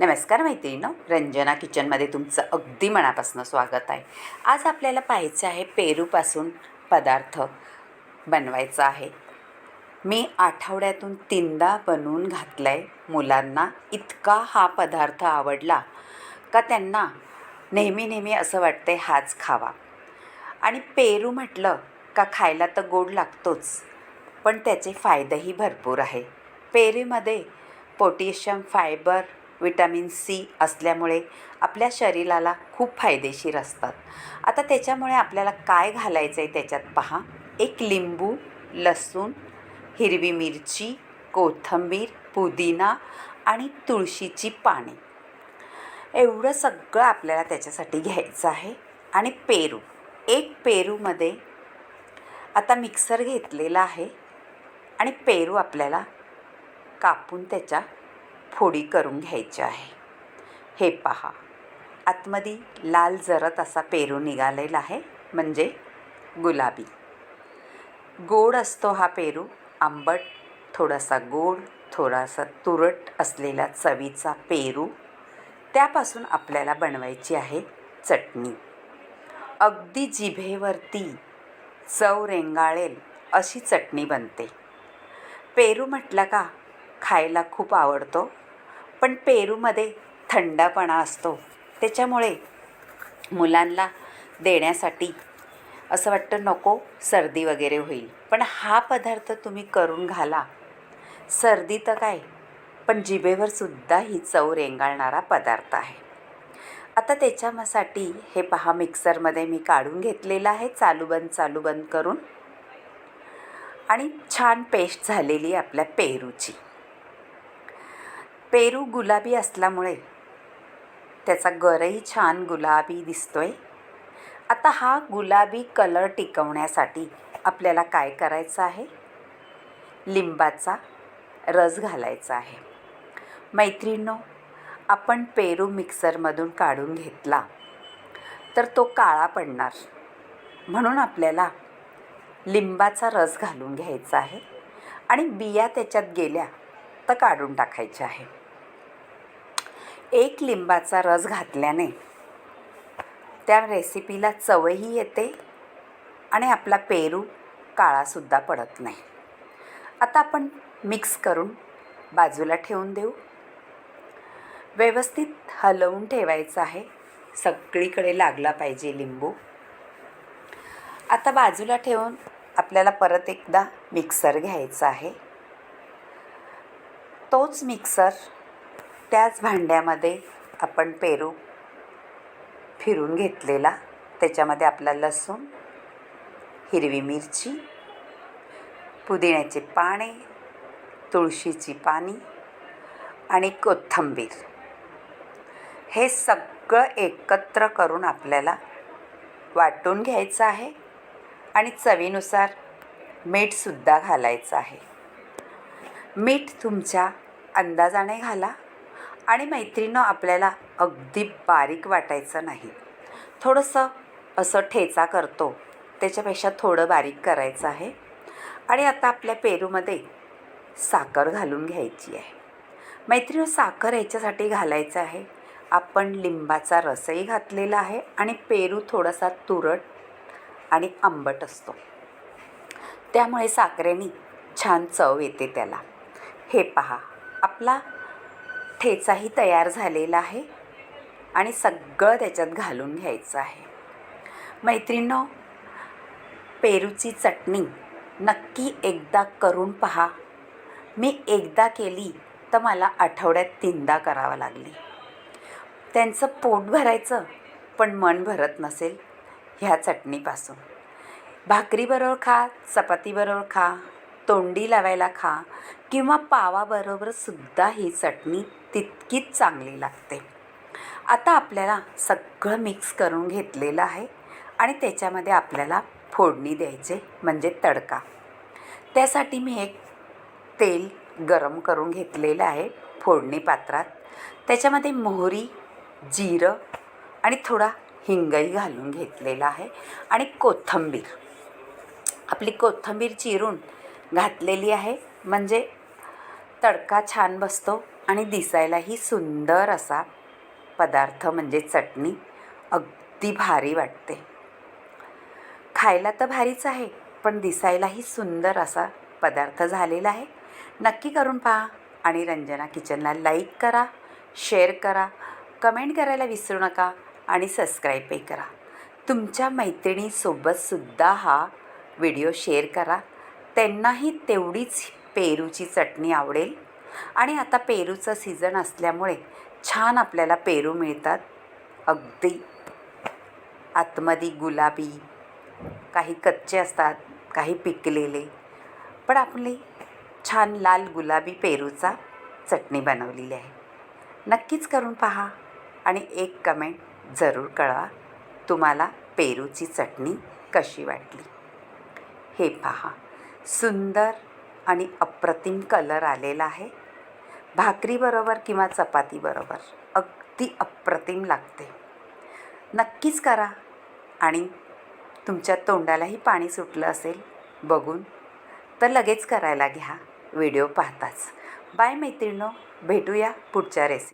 नमस्कार मैत्रिणी रंजना किचनमध्ये तुमचं अगदी मनापासून स्वागत आहे. आज आपल्याला पाहायचं आहे पेरूपासून पदार्थ बनवायचा आहे. मी आठवड्यातून तीनदा बनवून घातला आहे मुलांना. इतका हा पदार्थ आवडला का त्यांना नेहमी नेहमी असं वाटतंय हाच खावा. आणि पेरू म्हटलं का खायला तर गोड लागतोच पण त्याचे फायदेही भरपूर आहे. पेरूमध्ये पोटॅशियम फायबर विटॅमिन सी असल्यामुळे आपल्या शरीराला खूप फायदेशीर असतात. आता त्याच्यामुळे आपल्याला काय घालायचं आहे त्याच्यात पहा. एक लिंबू लसूण हिरवी मिरची कोथिंबीर पुदिना आणि तुळशीची पाने. एवढं सगळं आपल्याला त्याच्यासाठी घ्यायचं आहे. आणि पेरू. एक पेरूमध्ये आता मिक्सर घेतलेला आहे. आणि पेरू आपल्याला कापून त्याच्या फोडी करून घ्यायची आहे. हे पहा. आतमध्ये लाल जरत असा पेरू निघालेला आहे म्हणजे गुलाबी. गोड असतो हा पेरू आंबट थोडासा गोड थोडासा तुरट असलेला चवीचा पेरू. त्यापासून आपल्याला बनवायची आहे चटणी. अगदी जिभेवरती चव रेंगाळेल अशी चटणी बनते. पेरू म्हटलं का खायला खूप आवडतो. पण पेरूमध्ये थंडपणा असतो. त्याच्यामुळे मुलांना देण्यासाठी असं वाटतं नको सर्दी वगैरे होईल. पण हा पदार्थ तुम्ही करून घाला. सर्दी तर काय पण जिभेवर सुद्धा ही चव रेंगाळणारा पदार्थ आहे. आता त्याच्यासाठी हे पहा मिक्सरमध्ये मी काढून घेतलेलं आहे चालू बंद चालू बंद करून. आणि छान पेस्ट झालेली आहे आपल्या पेरूची. पेरू गुलाबी असल्यामुळे त्याचा गरही छान गुलाबी दिसतोय. आता हा गुलाबी कलर टिकवण्यासाठी आपल्याला काय करायचं आहे? लिंबाचा रस घालायचा आहे. मैत्रिणो आपण पेरू मिक्सरमधून काढून घेतला तर तो काळा पडणार. म्हणून आपल्याला लिंबाचा रस घालून घ्यायचा आहे आणि बिया त्याच्यात गेल्या तर काढून टाकायच्या आहे. एक लिंबाचा रस घातल्याने त्या रेसिपीला चवही येते आणि आपला पेरू काळासुद्धा पडत नाही. आता आपण मिक्स करून बाजूला ठेवून देऊ. व्यवस्थित हलवून ठेवायचं आहे. सगळीकडे लागला पाहिजे लिंबू. आता बाजूला ठेवून आपल्याला परत एकदा मिक्सर घ्यायचा आहे. तोच मिक्सर त्याच भांड्यामध्ये आपण पेरू फिरून घेतलेला. त्याच्यामध्ये आपला लसूण हिरवी मिरची पुदिन्याचे पाने तुळशीची पानी आणि कोथिंबीर. हे सगळं एकत्र करून आपल्याला वाटून घ्यायचं आहे आणि चवीनुसार मीठसुद्धा घालायचं आहे. मीठ तुमच्या अंदाजाने घाला. आणि मैत्रिणं आपल्याला अगदी बारीक वाटायचं नाही. थोडंसं असं ठेचा करतो. त्याच्यापेक्षा थोडं बारीक करायचं आहे. आणि आता आपल्या पेरूमध्ये साखर घालून घ्यायची आहे. मैत्रीण साखर ह्याच्यासाठी घालायचं आहे. आपण लिंबाचा रसही घातलेला आहे आणि पेरू थोडासा तुरट आणि आंबट असतो. त्यामुळे साखरेने छान चव येते त्याला. हे पहा आपला ठेचाही तयार झालेला आहे आणि सगळं त्याच्यात घालून घ्यायचं आहे. मैत्रिणो पेरूची चटणी नक्की एकदा करून पहा. मी एकदा केली तर मला आठवड्यात तीनदा करावं लागली. त्यांचं पोट भरायचं पण मन भरत नसेल ह्या चटणीपासून. भाकरीबरोबर खा चपातीबरोबर खा तोंडी लावायला खा किंवा पावाबरोबरसुद्धा ही चटणी तितकीच चांगली लागते. आता आपल्याला सगळं मिक्स करून घेतलेलं आहे आणि त्याच्यामध्ये आपल्याला फोडणी द्यायचे म्हणजे तडका. त्यासाठी मी एक तेल गरम करून घेतलेलं आहे फोडणी पात्रात. त्याच्यामध्ये मोहरी जिरं आणि थोडा हिंगही घालून घेतलेला आहे आणि कोथिंबीर. आपली कोथिंबीर चिरून घातलेली आहे म्हणजे तडका छान बसतो. आणि दिसायलाही सुंदर असा पदार्थ म्हणजे चटणी अगदी भारी वाटते. खायला तर भारीच आहे पण दिसायलाही सुंदर असा पदार्थ झालेला आहे. नक्की करून पहा आणि रंजना किचनला लाईक करा शेअर करा कमेंट करायला विसरू नका आणि सबस्क्राईबही करा. तुमच्या मैत्रिणीसोबतसुद्धा हा व्हिडिओ शेअर करा. त्यांनाही तेवढीच पेरूची चटणी आवडेल. आणि आता पेरूचं सीझन असल्यामुळे छान आपल्याला पेरू मिळतात. अगदी. आतमध्ये गुलाबी काही कच्चे असतात काही पिकलेले. पण आपली छान लाल गुलाबी पेरूचा चटणी बनवलेली आहे. नक्कीच करून पहा आणि एक कमेंट जरूर कळवा तुम्हाला पेरूची चटणी कशी वाटली. हे पहा. सुंदर आणि अप्रतिम कलर आलेला आहे. भाकरीबरोबर किंवा चपातीबरोबर अगदी अप्रतिम लागते. नक्कीच करा. आणि तुमच्या तोंडालाही पाणी सुटलं असेल बघून तर लगेच करायला घ्या. व्हिडिओ पाहताच. बाय मैत्रिणो भेटूया पुढच्या रेसिपी